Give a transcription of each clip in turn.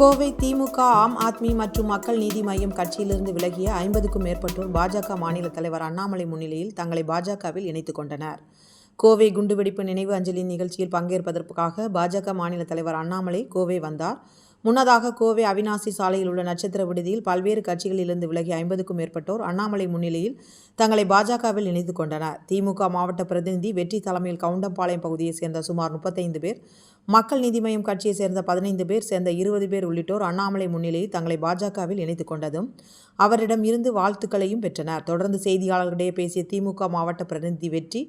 கோவை திமுக ஆம் ஆத்மி மற்றும் மக்கள் நீதி மய்யம் கட்சியிலிருந்து விலகிய ஐம்பதுக்கும் மேற்பட்டோர் பாஜக மாநில தலைவர் அண்ணாமலை முன்னிலையில் தங்களை பாஜகவில் இணைத்துக் கொண்டனர். கோவை குண்டுவெடிப்பு நினைவு அஞ்சலி நிகழ்ச்சியில் பங்கேற்பதற்காக பாஜக மாநில தலைவர் அண்ணாமலை கோவை வந்தார். முன்னதாக கோவை அவினாசி சாலையில் உள்ள நட்சத்திர விடுதியில் பல்வேறு கட்சிகளிலிருந்து விலகி ஐம்பதுக்கும் மேற்பட்டோர் அண்ணாமலை முன்னிலையில் தங்களை பாஜகவில் இணைத்துக் கொண்டனர். திமுக மாவட்ட பிரதிநிதி வெற்றி தலைமையில் கவுண்டம்பாளையம் பகுதியைச் சேர்ந்த சுமார் முப்பத்தைந்து பேர் மக்கள் நீதி மய்யம் கட்சியைச் சேர்ந்த பதினைந்து பேர் சேர்ந்த இருபது பேர் உள்ளிட்டோர் அண்ணாமலை முன்னிலையில் தங்களை பாஜகவில் இணைத்துக் கொண்டதும் அவரிடம் இருந்து வாழ்த்துக்களையும் பெற்றனர். தொடர்ந்து செய்தியாளர்களிடையே பேசிய திமுக மாவட்ட பிரதிநிதி வெற்றி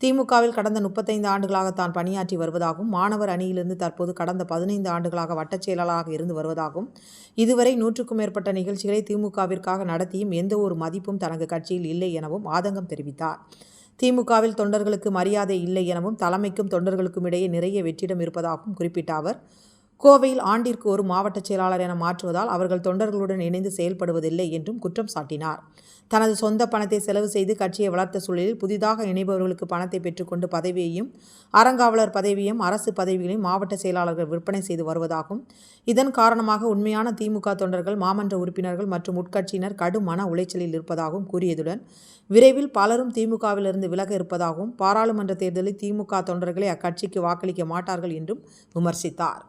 திமுகவில் கடந்த முப்பத்தைந்து ஆண்டுகளாக தான் பணியாற்றி வருவதாகவும் மாணவர் அணியிலிருந்து தற்போது கடந்த பதினைந்து ஆண்டுகளாக வட்டச் செயலாளராக இருந்து வருவதாகவும் இதுவரை நூற்றுக்கும் மேற்பட்ட நிகழ்ச்சிகளை திமுகவிற்காக நடத்தியும் எந்த ஒரு மதிப்பும் தனது கட்சியில் இல்லை எனவும் ஆதங்கம் தெரிவித்தார். திமுகவில் தொண்டர்களுக்கு மரியாதை இல்லை எனவும் தலைமைக்கும் தொண்டர்களுக்கும் இடையே நிறைய வெற்றிடம் இருப்பதாகவும் குறிப்பிட்ட அவர் கோவையில் ஆண்டிற்கு ஒரு மாவட்ட செயலாளர் என மாற்றுவதால் அவர்கள் தொண்டர்களுடன் இணைந்து செயல்படுவதில்லை என்றும் குற்றம் சாட்டினார். தனது சொந்த பணத்தை செலவு செய்து கட்சியை வளர்த்த சூழலில் புதிதாக இணைபவர்களுக்கு பணத்தை பெற்றுக்கொண்டு பதவியையும் அறங்காவலர் பதவியையும் அரசு பதவிகளையும் மாவட்ட செயலாளர்கள் விற்பனை செய்து வருவதாகவும் இதன் காரணமாக உண்மையான திமுக தொண்டர்கள் மாமன்ற உறுப்பினர்கள் மற்றும் உட்கட்சியினர் கடும் மன உளைச்சலில் இருப்பதாகவும் கூறியதுடன் விரைவில் பலரும் திமுகவிலிருந்து விலக இருப்பதாகவும் பாராளுமன்ற தேர்தலில் திமுக தொண்டர்களை அக்கட்சிக்கு வாக்களிக்க மாட்டார்கள் என்றும் விமர்சித்தார்.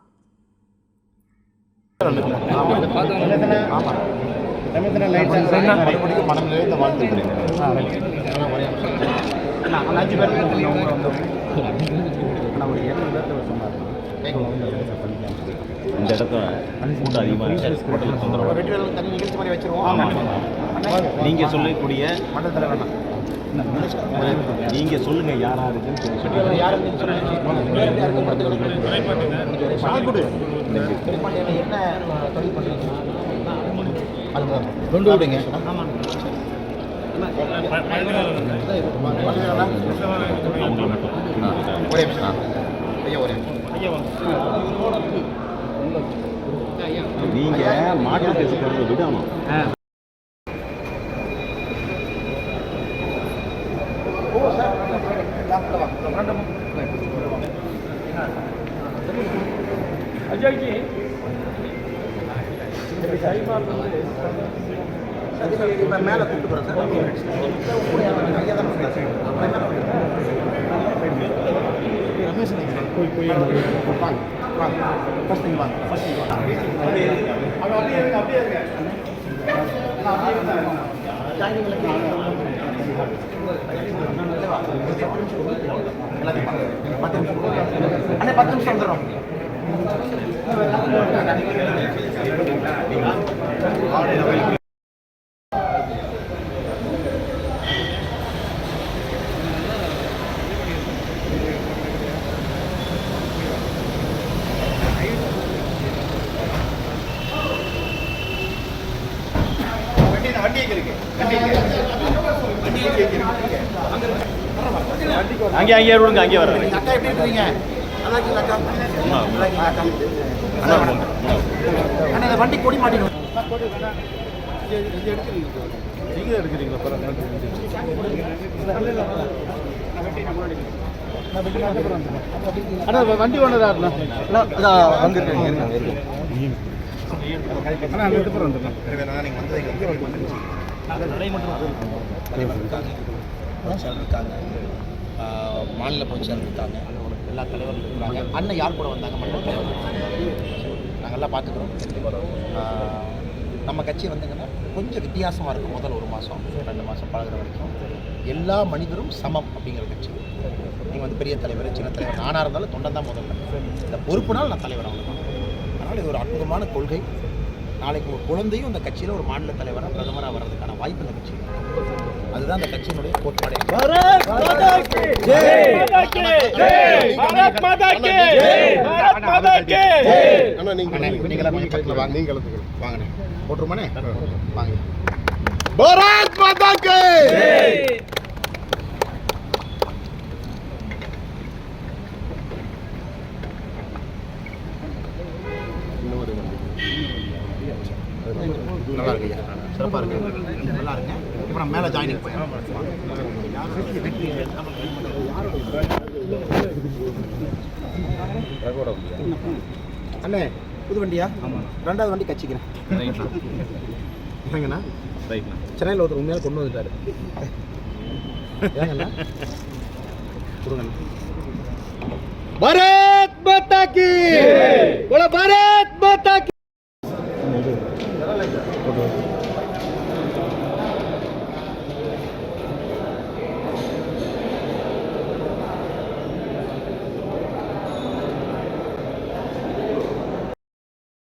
மனம் நிறைந்த வாழ்த்துக்கிறேன் இந்த இடத்துல கூட்டம் அதிகமாக இருக்கு ஹோட்டலில் தொந்தரவு ரெண்டு பேரும் தனி நிகழ்ச்சி மாதிரி வச்சிருவோம் நீங்கள் சொல்லக்கூடிய மண்டல தலைவர் நீங்கள் சொல்லுங்கள் யார் யாருக்குன்னு சொல்லி சொல்லி நீங்க சொல்லுங்க என்ன தொழில் பண்ணுறீங்க கொண்டு விடுங்க. ஒரே நிமிஷம். ஐயா ஒரே நீங்கள் மாற்று பேசுகிறத விடணும் இப்போ மேலே கூப்பிட்டு போகிறேன் சார் ரமேஷ் போய் போய் வாங்க வாங்க ஃபஸ்ட் நீங்கள் வாங்க ஃபஸ்ட் நீங்கள் வாங்க அப்படியே அப்படியே அண்ணே பத்து நிமிஷம் வந்துடும் வண்டி இருக்கு வண்டி இருக்கு. அங்கே அங்கேயே விடுங்க அங்கேயே வர்றேன். அக்கா எப்படி இருக்கீங்க நல்லா இருக்கீங்களா அக்கா. அண்ணா இந்த வண்டி கொடி மாட்டிக்கணும் நீங்கள் எடுக்கிறீங்களா அண்ணா? வண்டி ஒன்று வந்துருக்கேன் அண்ணா அங்கே எடுத்து போகிறேன் நீங்கள் தலைவர் இருக்காங்க மாநில பொதுச்செயலர் இருக்காங்க. எல்லா தலைவர்கள் இருக்கிறாங்க. அண்ணன் யார் கூட வந்தாங்க மண்டல தலைவர் நாங்கள்லாம் பார்த்துக்குறோம். நம்ம கட்சி வந்துங்கன்னா கொஞ்சம் வித்தியாசமாக இருக்கும். முதல் ஒரு மாதம் ரெண்டு மாதம் பழகிற வரைக்கும். எல்லா மனிதரும் சமம் அப்படிங்கிற கட்சி. நீங்கள் வந்து பெரிய தலைவர் சின்ன தலைவர் நானாக இருந்தாலும் தொண்டன் தான் முதல்ல. இந்த பொறுப்புனால் நான் தலைவர் அவ்வளோதான் அதனால் இது ஒரு அற்புதமான கொள்கை. நாளைக்கு ஒரு குழந்தையும் இந்த கட்சியில் ஒரு மாநில தலைவராக பிரதமராக வர்றதுக்கான வாய்ப்பு இந்த கட்சி அதுதான் இந்த கட்சியினுடைய கோட்பாடு. போட்டுருமாண்ணே? வாங்க. பாரத் மாதா கே ஐயா. சிறப்பா இருக்கு நல்லா இருக்கு இப்போ நம்ம மேலே ஜாயினிங் போயிடலாம் அண்ணே புது வண்டியா ரெண்டாவது வண்டி கட்சிக்கிறேன் ஏங்கண்ணா ரைட்ண்ணா சென்னையில் ஒருத்தர் உண்மையாக கொண்டு வந்துட்டாரு ஏங்கண்ணா கொடுங்கண்ணா भारत माता की